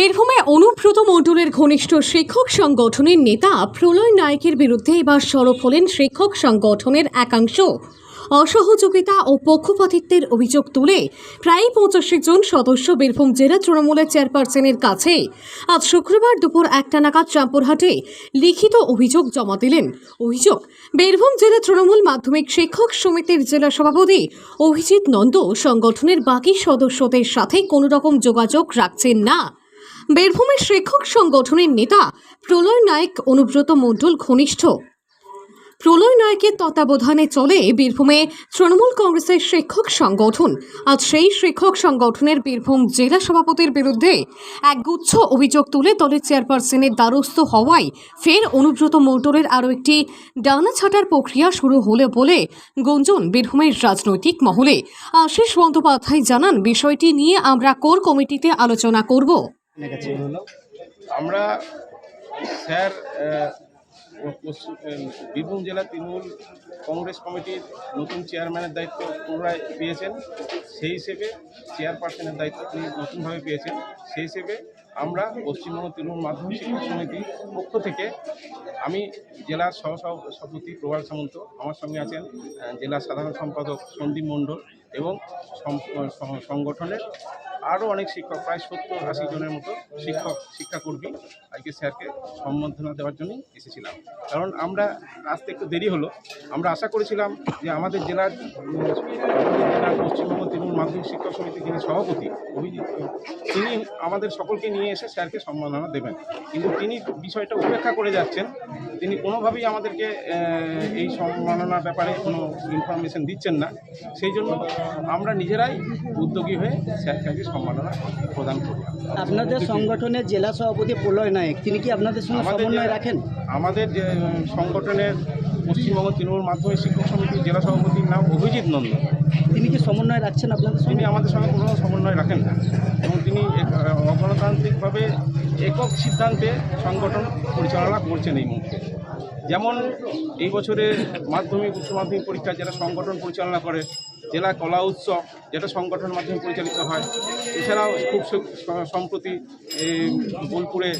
বীরভূমে অনুব্রত মণ্ডলের ঘনিষ্ঠ শিক্ষক সংগঠনের নেতা প্রলয় নায়কের বিরুদ্ধে এবার সরব হলেন শিক্ষক সংগঠনের একাংশ। অসহযোগিতা ও পক্ষপাতিত্বের অভিযোগ তুলে প্রায় পঁচাশি জন সদস্য বীরভূম জেলা তৃণমূলের চেয়ারপারসনের কাছে আজ শুক্রবার দুপুর একটা নাগাদ চাম্পুরহাটে লিখিত অভিযোগ জমা দিলেন। অভিযোগ, বীরভূম জেলা তৃণমূল মাধ্যমিক শিক্ষক সমিতির জেলা সভাপতি অভিজিৎ নন্দ সংগঠনের বাকি সদস্যদের সাথে কোনো রকম যোগাযোগ রাখছেন না। বীরভূমের শিক্ষক সংগঠনের নেতা প্রলয় নায়ক অনুব্রত মণ্ডল ঘনিষ্ঠ। প্রলয় নায়কের তত্ত্বাবধানে চলে বীরভূমে তৃণমূল কংগ্রেসের শিক্ষক সংগঠন। আজ সেই শিক্ষক সংগঠনের বীরভূম জেলা সভাপতির বিরুদ্ধে একগুচ্ছ অভিযোগ তুলে দলের চেয়ারপারসনের দ্বারস্থ হওয়ায় ফের অনুব্রত মণ্ডলের আরও একটি ডানা ছাটার প্রক্রিয়া শুরু হলে বলে গুঞ্জন বীরভূমের রাজনৈতিক মহলে। আশিস বন্দ্যোপাধ্যায় জানান, বিষয়টি নিয়ে আমরা কোর কমিটিতে আলোচনা করব। আমরা, স্যার বীরভূম জেলা তৃণমূল কংগ্রেস কমিটির নতুন চেয়ারম্যানের দায়িত্ব পুনরায় পেয়েছেন। সেই হিসেবে চেয়ারপারসনের দায়িত্ব তিনি নতুনভাবে পেয়েছেন। সেই হিসেবে আমরা পশ্চিমবঙ্গ তৃণমূল মাধ্যমিক শিক্ষক সমিতির পক্ষ থেকে আমি জেলার সহ সভাপতি প্রভাল সামন্ত, আমার সঙ্গে আছেন জেলা সাধারণ সম্পাদক সন্দীপ মণ্ডল এবং সংগঠনের আরও অনেক শিক্ষক, প্রায় সত্তর আশি জনের মতো শিক্ষক, শিক্ষাকর্মী আজকে স্যারকে সম্বর্ধনা দেওয়ার জন্যই এসেছিলাম। কারণ আমরা আসতে একটু দেরি হলো। আমরা আশা করেছিলাম যে আমাদের জেলার জেলার পশ্চিমবঙ্গ তৃণমূল মাধ্যমিক শিক্ষক সমিতির যিনি সভাপতি, অভিজিৎ, তিনি আমাদের সকলকে নিয়ে এসে স্যারকে সম্মাননা দেবেন। কিন্তু তিনি বিষয়টা উপেক্ষা করে যাচ্ছেন তিনি কোনোভাবেই আমাদেরকে এই সম্মাননার ব্যাপারে কোনো ইনফরমেশন দিচ্ছেন না। সেই জন্য আমরা নিজেরাই উদ্যোগী হয়ে স্যারকে সম্মাননা প্রদান করি। আপনাদের সংগঠনের জেলা সভাপতি প্রলয় নায়ক তিনি কি আপনাদের সঙ্গে সমন্বয় রাখেন? আমাদের যে সংগঠনের পশ্চিমবঙ্গ তৃণমূল মাধ্যমিক শিক্ষক সমিতির জেলা সভাপতির নাম অভিজিৎ নন্দ তিনি কি সমন্বয় রাখছেন আপনাদের তিনি আমাদের সঙ্গে কোনো সমন্বয় রাখেন না। এবং তিনি এক- অগণতান্ত্রিকভাবে একক সিদ্ধান্তে সংগঠন পরিচালনা করছেন এই মুহূর্তে। যেমন এই বছরে মাধ্যমিক, উচ্চ মাধ্যমিক পরীক্ষা যেটা সংগঠন পরিচালনা করে, জেলা কলা উৎসব যেটা সংগঠন মাধ্যমে পরিচালিত হয়। এছাড়াও খুব সম্প্রতি বোলপুরে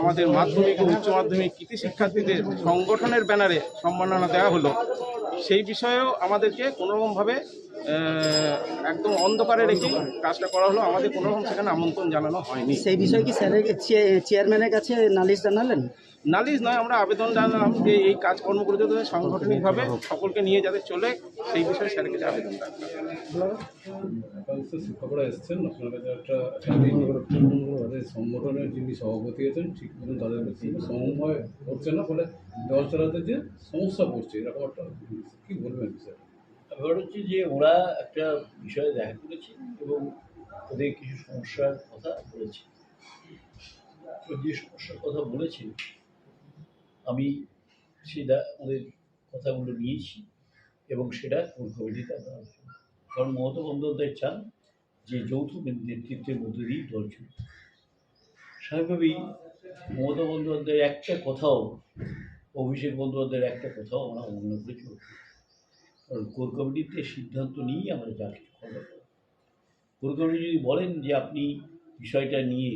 আমাদের মাধ্যমিক ও উচ্চ মাধ্যমিক কৃতি শিক্ষার্থীদের সংগঠনের ব্যানারে সম্মাননা দেওয়া হলো। সেই বিষয়েও আমাদেরকে কোনোরকমভাবে একদম অন্ধকারে রেখে কাজটা করা হলো। আমাদের কোনো রকম সেখানে আমন্ত্রণ জানানো হয়নি। সেই বিষয়ে কি স্যারের চেয়ে- চেয়ারম্যানের কাছে নালিশ জানালেন? নালিশ নয় আমরা আবেদন জানালাম যে এই কাজকর্মগুলো যাতে সাংগঠনিকভাবে সকলকে নিয়ে যাতে চলে সেই বিষয়ে স্যারের কাছে আবেদন শিক্ষকরা এসছেন আপনার একটা সংগঠনের যিনি সভাপতি আছেন ঠিক মতন তাদের সমন্বয় হচ্ছে না ফলে দল চালাতে যে সমস্যা পড়ছে এরকম একটা কী বলবেন স্যার? ব্যাপার হচ্ছে যে ওরা একটা বিষয়ে দেখা করেছে এবং ওদের কিছু সমস্যার কথা বলেছে। যে সমস্যার কথা বলেছে, আমি সেটা ওদের কথাগুলো নিয়েছি এবং সেটা কোর কমিটিতে আমরা কারণ মমতা বন্দ্যোপাধ্যায় চান যে যৌথ নেতৃত্বের মধ্যে দিয়েই দল চলবে স্বাভাবিকভাবেই মমতা বন্দ্যোপাধ্যায়ের একটা কথাও, অভিষেক বন্দ্যোপাধ্যায়ের একটা কথাও আমরা অবমাননা করে চলবে। কারণ কোর কমিটিতে সিদ্ধান্ত নিয়েই আমরা যা কিছু করার কোর কমিটি যদি বলেন যে আপনি বিষয়টা নিয়ে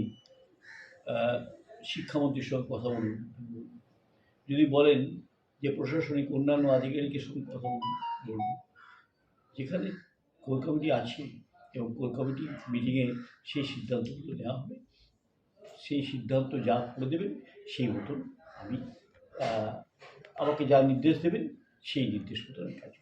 শিক্ষামন্ত্রীর সঙ্গে কথা বলুন, যদি বলেন যে প্রশাসনিক অন্যান্য আধিকারিকের সঙ্গে কথা বলুন যেখানে কোর কমিটি আছে এবং কোর কমিটি মিটিংয়ে সেই সিদ্ধান্তগুলো নেওয়া হবে, সেই সিদ্ধান্ত যা করে দেবেন সেই মতন আমি আমাকে যা নির্দেশ দেবেন সেই নির্দেশ মতন আমি কাজ